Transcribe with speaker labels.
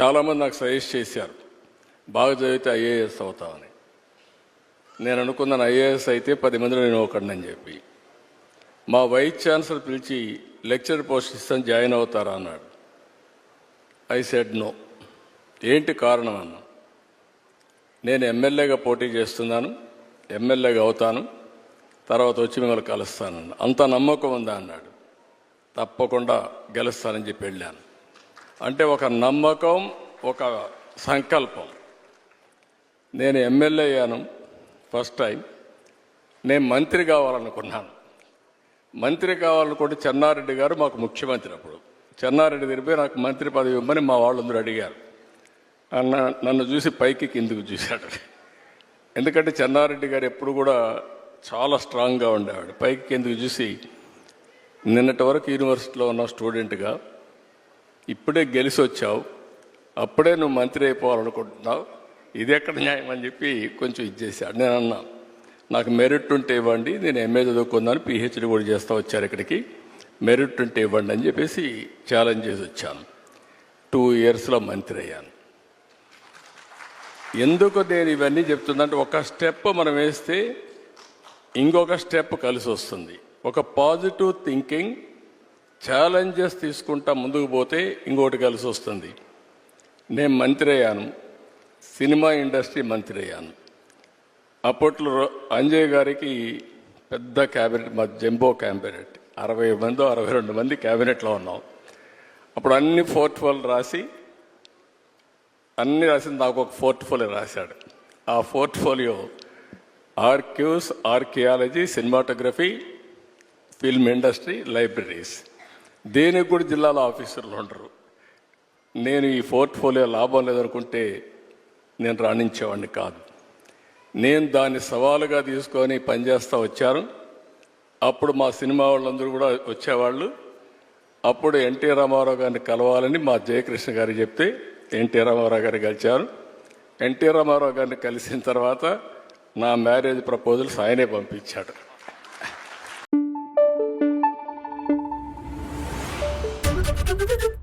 Speaker 1: చాలామంది నాకు సజెస్ట్ చేశారు బాగా చదివితే ఐఏఎస్ అవుతామని నేను అనుకున్నాను ఐఏఎస్ అయితే పది మందిలో నేను ఒకడినని చెప్పి. మా వైస్ ఛాన్సలర్ పిలిచి లెక్చర్ పోస్ట్ ఇస్తాను జాయిన్ అవుతారా? అన్నాడు. I said no. ఏంటి కారణం? అన్న. నేను ఎమ్మెల్యేగా పోటీ చేస్తున్నాను ఎమ్మెల్యేగా అవుతాను తర్వాత వచ్చి మిమ్మల్ని కలుస్తానన్న. అంత నమ్మకం ఉందా? అన్నాడు. తప్పకుండా గెలుస్తానని చెప్పి వెళ్ళాను. అంటే ఒక నమ్మకం ఒక సంకల్పం. నేను ఎమ్మెల్యే అయ్యాను ఫస్ట్ టైం. నేను మంత్రి కావాలనుకున్నాను. మంత్రి కావాలనుకుంటే చెన్నారెడ్డి గారు మాకు ముఖ్యమంత్రి అప్పుడు. చెన్నారెడ్డి తిరిపి నాకు మంత్రి పదవి ఇవ్వమని మా వాళ్ళందరూ అడిగారు. అన్న నన్ను చూసి పైకి కిందికి చూశాడు. ఎందుకంటే చెన్నారెడ్డి గారు ఎప్పుడు కూడా చాలా స్ట్రాంగ్గా ఉండేవాడు. పైకి కిందికి చూసి నిన్నటి వరకు యూనివర్సిటీలో ఉన్న స్టూడెంట్గా ఇప్పుడే గెలిచి వచ్చావు అప్పుడే నువ్వు మంత్రి అయిపోవాలనుకుంటున్నావు. ఇది ఎక్కడ న్యాయం అని చెప్పి కొంచెం ఇచ్చేసాడు నేను అన్నా నాకు మెరిట్ ఉంటే ఇవ్వండి నేను ఎంఏ చదువుకున్నాను పిహెచ్డి కూడా చేస్తా వచ్చారు ఇక్కడికి. మెరిట్ ఉంటే ఇవ్వండి అని చెప్పేసి ఛాలెంజ్ చేసి వచ్చాను. టూ ఇయర్స్లో మంత్రి అయ్యాను. ఎందుకు నేను ఇవన్నీ చెప్తుందంటే ఒక స్టెప్ మనం వేస్తే ఇంకొక స్టెప్ కలిసి వస్తుంది ఒక పాజిటివ్ థింకింగ్ ఛాలెంజెస్ తీసుకుంటా ముందుకు పోతే ఇంకోటి కలిసి వస్తుంది. నేను మంత్రి అయ్యాను. సినిమా ఇండస్ట్రీ మంత్రి అయ్యాను. అప్పట్లో రో- అంజయ్ గారికి పెద్ద క్యాబినెట్ మా జంబో క్యాబినెట్ అరవై మంది అరవై రెండు మంది క్యాబినెట్లో ఉన్నాం. అప్పుడు అన్ని ఫోర్ట్ఫోల్ రాసి అన్ని రాసిన నాకు ఒక పోర్ట్ఫోలియో రాశాడు. ఆ portfolio archives archaeology cinematography film industry libraries. దేనికి కూడా జిల్లాలో ఆఫీసర్లు ఉండరు. నేను ఈ పోర్ట్ఫోలియో లాభం లేదనుకుంటే నేను రాణించేవాడిని కాదు. నేను దాన్ని సవాలుగా తీసుకొని పనిచేస్తూ వచ్చాను. అప్పుడు మా సినిమా వాళ్ళందరూ కూడా వచ్చేవాళ్ళు. అప్పుడు ఎన్టీ రామారావు గారిని కలవాలని మా జయకృష్ణ గారు చెప్తే ఎన్టీ రామారావు గారు కలిశారు ఎన్టీ రామారావు గారిని కలిసిన తర్వాత నా మ్యారేజ్ ప్రపోజల్స్ ఆయనే పంపించాడు. Thank you.